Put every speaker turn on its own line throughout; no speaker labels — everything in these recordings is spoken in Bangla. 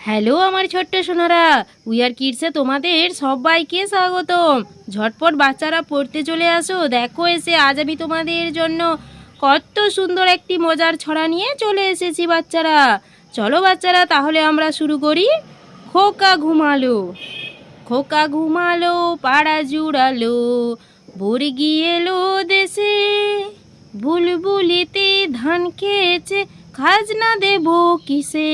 হ্যালো আমার ছোট্ট সোনারা উই উইয়ার কিডসে তোমাদের সবাইকে স্বাগতম। ঝটপট বাচ্চারা পড়তে চলে আসো। দেখো এসে আজ আমি তোমাদের জন্য কত সুন্দর একটি মজার ছড়া নিয়ে চলে এসেছি বাচ্চারা। চলো বাচ্চারা, তাহলে আমরা শুরু করি। খোকা ঘুমালো খোকা ঘুমালো, পাড়া জুড়ালো বর্গি এলো দেশে। বুলবুলিতে ধান খেয়েছে, খাজনা দেব কিসে?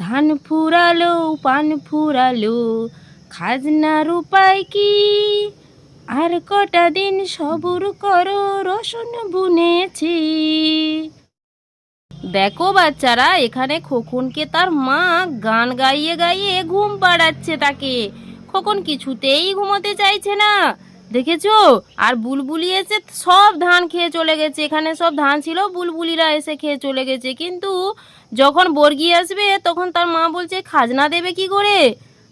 ধান ফুরালো, পান ফুরালো খাজনার উপায় কি? আর কটা দিন সবুর করো, রসুন বুনেছি। দেখো বাচ্চারা, এখানে খোকনকে তার মা গান গাইয়ে গাইয়ে ঘুম পাড়াচ্ছে তাকে। খোকন কিছুতেই ঘুমোতে চাইছে না। দেখেছ? আর বুলবুলি এসে সব ধান খেয়ে চলে গেছে। এখানে সব ধান ছিল, বুলবুলিরা এসে খেয়ে চলে গেছে। কিন্তু যখন বর্গি আসবে, তখন তার মা বলছে, খাজনা দেবে কি করে?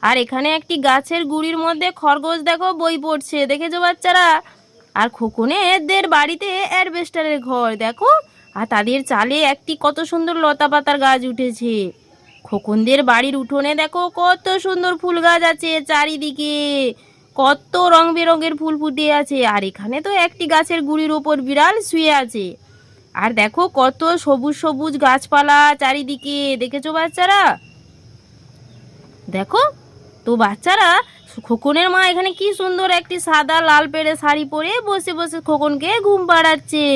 আর এখানে একটি গাছের গুড়ির মধ্যে খরগোশ দেখো বই পড়ছে। দেখেছ বাচ্চারা? আর খোকনের বাড়িতে অ্যাডভেস্টারের ঘর, দেখো? আর তাদের চালে একটি কত সুন্দর লতা পাতার গাছ উঠেছে। খোকনদের বাড়ির উঠোনে দেখো কত সুন্দর ফুল গাছ আছে চারিদিকে। কত রং বেরঙের ফুল ফুটে আছে, আর এখানে তো একটি গাছের গুড়ির ওপর বিড়াল শুয়ে আছে। আর দেখো কত সবুজ সবুজ গাছপালা চারিদিকে, দেখেছ বাচ্চারা? দেখো, তো বাচ্চারা খোকনের মা এখানে কি সুন্দর একটি সাদা লাল পেড়ে শাড়ি পরে বসে বসে খোকনকে ঘুম পাড়াচ্ছে।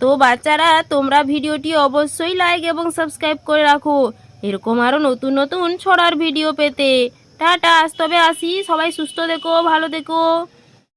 তো বাচ্চারা, তোমরা ভিডিওটি অবশ্যই লাইক এবং সাবস্ক্রাইব করে রাখো। এরকম আরও নতুন নতুন ছড়ার ভিডিও পেতে। টাটা আজ তবে আসি। সবাই সুস্থ দেখো ভালো দেখো।